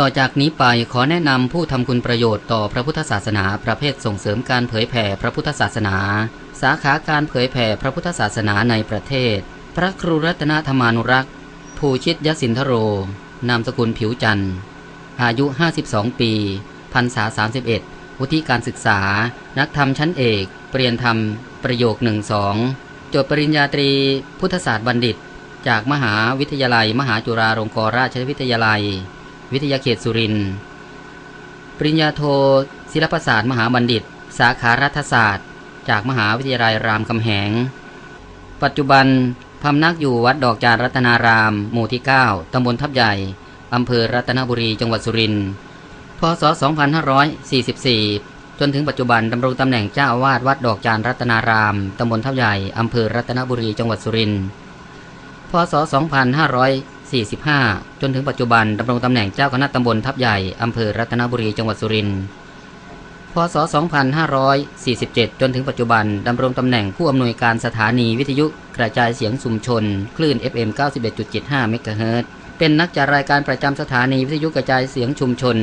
ต่อจากนี้ไปขอแนะนำผู้ทำคุณประโยชน์ต่อพระพุทธศาสนา ประเภทส่งเสริมการเผยแผ่พระพุทธศาสนา สาขาการเผยแผ่พระพุทธศาสนาในประเทศ พระครูรัตนธรรมานุรักษ์ ภูชิตยสินทโร นามสกุลผิวจันทร์ อายุ 52 ปีพรรษา 31 วุฒิการศึกษา นักธรรมชั้นเอก เปลี่ยนธรรม ประโยคหนึ่งสองจบปริญญาตรี พุทธศาสตร์บัณฑิต จากมหาวิทยาลัย มหาจุฬาลงกรณราชวิทยาลัย วิทยาเขตสุรินทร์ปริญญาโทศิลปศาสตร์มหาบัณฑิต สาขารัฐศาสตร์ จากมหาวิทยาลัยรามคำแหง ปัจจุบันพำนักอยู่วัดดอกจานรัตนาราม หมู่ที่ 9 ตำบลทับใหญ่ อำเภอรัตนบุรีจังหวัดสุรินทร์ พศ 2544 จนถึงปัจจุบันดำรงตำแหน่งเจ้าอาวาสวัดดอกจานรัตนาราม ตำบลทับใหญ่ อำเภอรัตนบุรีจังหวัดสุรินทร์ พศ .2550 2545 จนถึงปัจจุบันดำรงตำแหน่งเจ้าคณะตำบลทับใหญ่ อำเภอรัตนบุรีจังหวัดสุรินทร์พศ 2547 จนถึงปัจจุบันดำรงตำแหน่งผู้อำนวยการสถานีวิทยุกระจายเสียงชุมชน คลื่น FM 91.75 เมกะเฮิรตเป็นนักจัดรายการประจำสถานีวิทยุกระจายเสียงชุมชน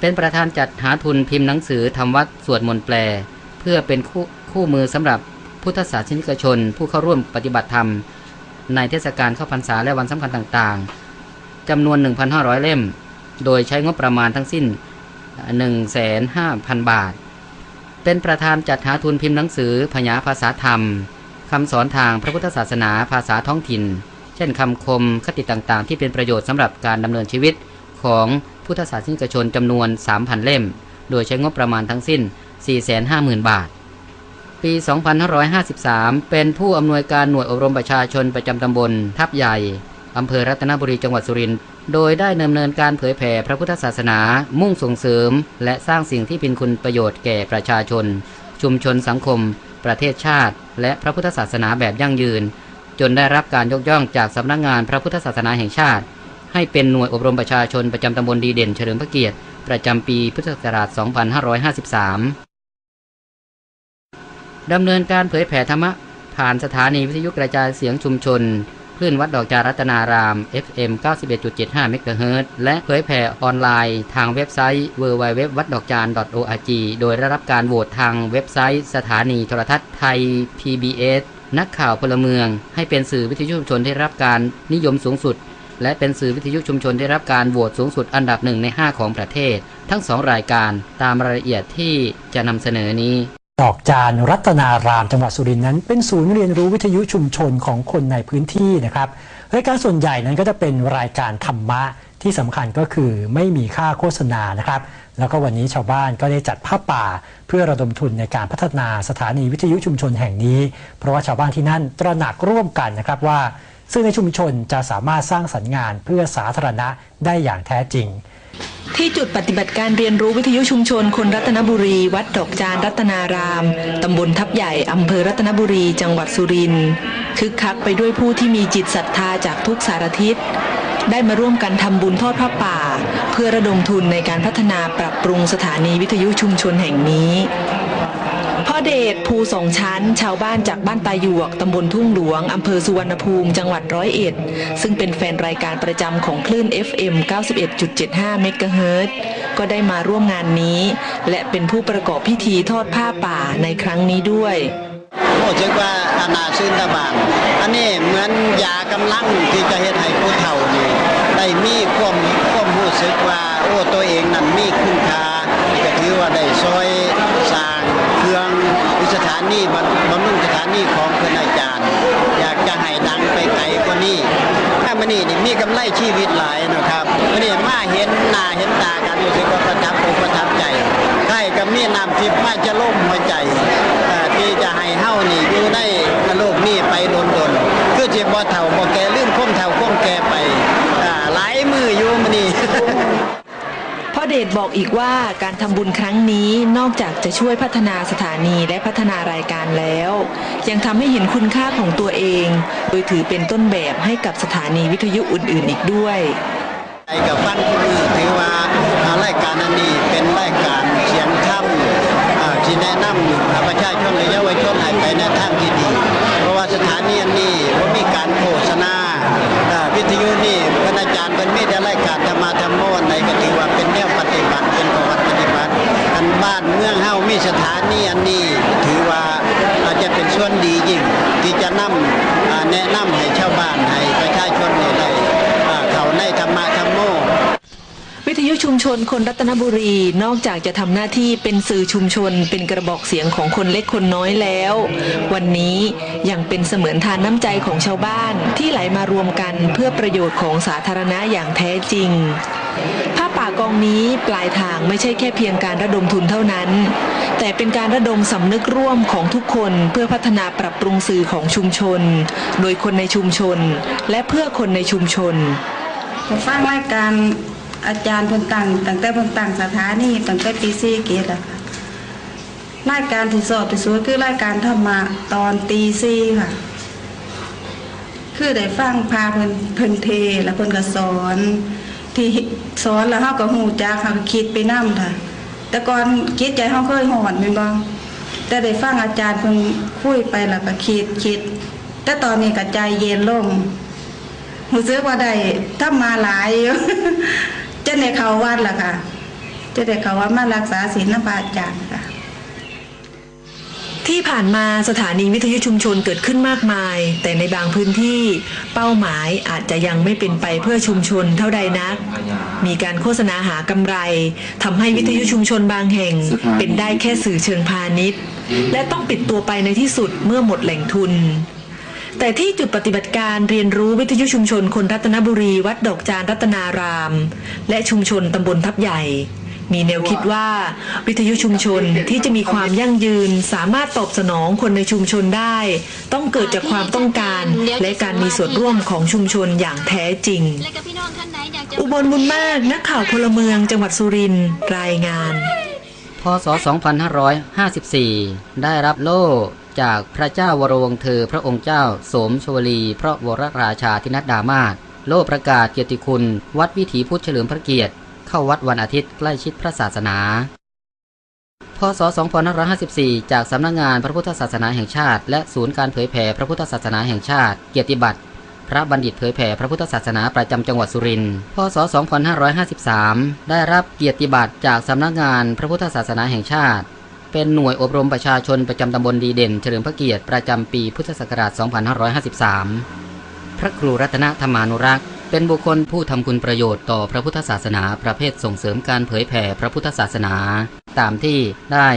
เป็นประธานจัดหาทุนพิมพ์หนังสือทำวัดสวดมนต์แปล เพื่อเป็นคู่คู่มือสำหรับพุทธศาสนิกชน ผู้เข้าร่วมปฏิบัติธรรม ในเทศกาลเข้าพรรษาและวันสำคัญต่างๆจำนวน 1,500 เล่ม โดยใช้งบประมาณทั้งสิ้น 1,500,000 บาท เป็นประธานจัดหาทุนพิมพ์หนังสือพยาภาษาธรรมคำสอนทางพระพุทธศาสนาภาษาท้องถิ่น เช่นคำคมคติต่างๆ ที่เป็นประโยชน์สำหรับการดำเนินชีวิตของพุทธศาสนิกชนจำนวน 3,000 เล่ม โดยใช้งบประมาณทั้งสิ้น 450,000 บาท ปี 2553 เป็นผู้อำนวยการหน่วยอบรมประชาชนประจำตำบล ทับใหญ่อำเภอรัตนบุรีจังหวัดสุรินทร์โดยได้ดำเนินการเผยแผ่พระพุทธศาสนา มุ่งส่งเสริม และสร้างสิ่งที่เป็นคุณประโยชน์แก่ประชาชน ชุมชนสังคม ประเทศชาติ และพระพุทธศาสนาแบบยั่งยืน จนได้รับการยกย่องจากสำนักงานพระพุทธศาสนาแห่งชาติ ให้เป็นหน่วยอบรมประชาชนประจำตำบลดีเด่นเฉลิมพระเกียรติ ประจำปีพุทธศักราช 2553 ดำเนินการเผยแผ่ธรรมะ ผ่านสถานีวิทยุกระจายเสียงชุมชน คลื่นวัดดอกจารัตนาราม FM 91.75เมกะเฮิรตซ์และเผยแผ่ออนไลน์ทางเว็บไซต์ www วัดดอกจาน .org โดยได้รับการโหวตทางเว็บไซต์ สถานีโทรทัศน์ไทย PBS นักข่าวพลเมือง ให้เป็นสื่อวิทยุชุมชนที่ได้รับการนิยมสูงสุด และเป็นสื่อวิทยุชุมชนได้รับการโหวตสูงสุดอันดับหนึ่งใน 5 ของประเทศ ทั้งสองรายการตามรายละเอียดที่จะนำเสนอนี้ ดอกจานรัตนารามจังหวัดสุรินทร์นั้น เป็นศูนย์เรียนรู้วิทยุชุมชนของคนในพื้นที่นะครับรายการส่วนใหญ่นั้นก็จะเป็นรายการธรรมะที่สำคัญก็คือไม่มีค่าโฆษณานะครับ แล้วก็วันนี้ชาวบ้านก็ได้จัดผ้าป่า เพื่อระดมทุนในการพัฒนาสถานีวิทยุชุมชนแห่งนี้ เพราะว่าชาวบ้านที่นั่นตระหนักร่วมกันนะครับว่า ซึ่งในชุมชนจะสามารถสร้างสรรค์งานเพื่อสาธารณะได้อย่างแท้จริง ที่จุดปฏิบัติการเรียนรู้วิทยุชุมชนคนรัตนบุรี วัดดอกจานรัตนาราม ตำบลทับใหญ่อำเภอรัตนบุรี จังหวัดสุรินทร์คึกคักไปด้วยผู้ที่มีจิตศรัทธาจากทุกสารทิศ ได้มาร่วมกันทำบุญทอดพระป่า เพื่อระดมทุนในการพัฒนาปรับปรุงสถานีวิทยุชุมชนแห่งนี้ พ่อเดชภูสองชั้น ชาวบ้านจากบ้านตาหยวกตำบลทุ่งหลวงอำเภอสุวรรณภูมิจังหวัดร้อยเอ็ด ซึ่งเป็นแฟนรายการประจำของคลื่น FM 91.75เมกะเฮิรตก็ได้มาร่วมงานนี้ และเป็นผู้ประกอบพิธีทอดผ้าป่าในครั้งนี้ด้วยรู้สึกว่าอานาชื่นตะบานอันนี้เหมือนยากำลังที่จะเฮ็ดให้ผู้เฒ่านี่ได้มีความความรู้สึกว่า โอ้ตัวเองนั้นมีคุณค่าก็ถือว่าได้ช่วยสร้าง เครื่องสถานีบำบำรุงสถานีของเพื่อนอาจารย์ อยากจะให้ดังไปไกลกว่านี้ถ้ามื้อนี้นี่มีกำไรชีวิตหลายนะครับมื้อนี้มาเห็นหน้าเห็นตากันรู้สึกว่าประทับอกประทับใจใครก็มีน้ำทิพย์มาจะล่มหัวใจที่จะให้เฮานี่อยู่ในโลกนี้ไปโดนๆคือสิบ่เฒ่าบ่แก่ลืมคมเฒ่าความแก่ไปอ่าหลายมืออยู่มื้อนี้ พ่อ เดชบอกอีกว่าการทำบุญครั้งนี้นอกจากจะช่วยพัฒนาสถานีและพัฒนารายการแล้ว ยังทำให้เห็นคุณค่าของตัวเอง โดยถือเป็นต้นแบบให้กับสถานีวิทยุอื่น ๆ อีกด้วยไอ้กับฟันผู้มือถือว่ารายการอันนี้เป็นรายการเสียงธรรมอ่าที่แนะนำประชาชนและเยาวชนให้ไปในทางที่ดี เพราะว่าสถานีอันนี้ว่ามีการโฆษณาอ่าวิทยุนี่พระอาจารย์เป็นมีแต่รายการธรรมะธรรมโมน สถานีอันนี้ถือว่าอาจจะเป็นส่วนดียิ่งที่จะนำแนะนำให้ชาวบ้านให้ประชาชนได้เขาในธรรมะธรรมโมวิทยุชุมชนคนรัตนบุรีนอกจากจะทำหน้าที่เป็นสื่อชุมชน เป็นกระบอกเสียงของคนเล็กคนน้อยแล้ว วันนี้ยังเป็นเสมือนทานน้ำใจของชาวบ้านที่ไหลมารวมกันเพื่อประโยชน์ของสาธารณะอย่างแท้จริง ป่ากองนี้ปลายทางไม่ใช่แค่เพียงการระดมทุนเท่านั้น แต่เป็นการระดมสำนึกร่วมของทุกคนเพื่อพัฒนาปรับปรุงสื่อของชุมชน โดยคนในชุมชน และเพื่อคนในชุมชนผมฟังรายการอาจารย์พนตังตั้งแต่พนตังสถานีตั้งแต่ปีสี่เกตอะค่ะรายการที่สอบที่สุดคือรายการธรรมะตอนตีสี่ค่ะ คือได้ฟังพาเพิ่นเพิ่นเทแล้วเพิ่นก็สอน ที่สอนแล้วเขาก็หูจักเขาก็คิดไปนำค่ะ แต่ก่อนคิดใจเขาเคยหอนเป็นบางแต่ได้ฟังอาจารย์เพิ่นคุยไปแล้วก็คิดคิด แต่ตอนนี้ก็ใจเย็นลงหูซื้อว่าได้ถ้ามาหลายอยู่จะได้เขาวัดล่ะค่ะ จะได้เขาวัดมารักษาศีลนะอาจารย์ค่ะ ที่ผ่านมาสถานีวิทยุชุมชนเกิดขึ้นมากมาย แต่ในบางพื้นที่เป้าหมายอาจจะยังไม่เป็นไปเพื่อชุมชนเท่าใดนัก มีการโฆษณาหากำไรทำให้วิทยุชุมชนบางแห่ง เป็นได้แค่สื่อเชิงพาณิชย์ และต้องปิดตัวไปในที่สุดเมื่อหมดแหล่งทุน แต่ที่จุดปฏิบัติการเรียนรู้วิทยุชุมชนคนรัตนบุรีวัดดอกจานรัตนาราม และชุมชนตำบลทับใหญ่ มีแนวคิดว่า วิทยุชุมชนที่จะมีความยั่งยืน สามารถตอบสนองคนในชุมชนได้ ต้องเกิดจากความต้องการ และการมีส่วนร่วมของชุมชนอย่างแท้จริง อุบลบุญมากนักข่าวพลเมืองจังหวัดสุรินทร์รายงานพศ 2554 ได้รับโล่จากพระเจ้าวรวงเธอพระองค์เจ้าสมชวลี พระวรราชาธินัดดามาศโล่ประกาศเกียรติคุณ วัดวิถีพุทธเฉลิมพระเกียรติ เข้าวัดวันอาทิตย์ใกล้ชิดพระศาสนา พศ 2554 จากสำนักงงานพระพุทธศาสนาแห่งชาติ และศูนย์การเผยแผ่พระพุทธศาสนาแห่งชาติ เกียรติบัตรพระบัณฑิตเผยแผ่พระพุทธศาสนาประจำจังหวัดสุรินทร์ พศ 2553 ได้รับเกียรติบัตรจากสำนักงานพระพุทธศาสนาแห่งชาติ เป็นหน่วยอบรมประชาชนประจำตำบลดีเด่น เฉลิมพระเกียรติประจำปีพุทธศักราช 2553 พระครูรัตนธรรมานุรักษ์ เป็นบุคคลผู้ทำคุณประโยชน์ต่อพระพุทธศาสนาประเภทส่งเสริมการเผยแผ่พระพุทธศาสนา ตามที่ได้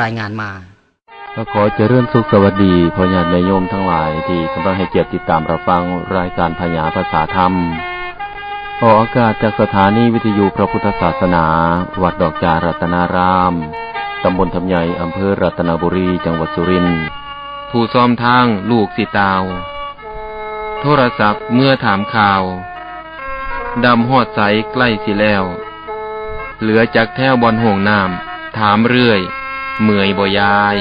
รายงานมาก็ขอเจริญสุขสวัสดีพ่อญาติโยมทั้งหลายที่กำลังให้เกียรติติดตามรับฟังรายการพญาภาษาธรรมออกอากาศจากสถานีวิทยุพระพุทธศาสนา วัดดอกจารัตนารามตำบลทำใหญ่อำเภอรัตนบุรีจังหวัดสุรินทร์ผู้ซ่อมทางลูกสิตาว โทรศัพท์เมื่อถามข่าว ดำหอดใสใกล้สิแล้ว เหลือจากแท้วบอลห่วงน้ำถามเรื่อยเหมื่อยบ่ยาย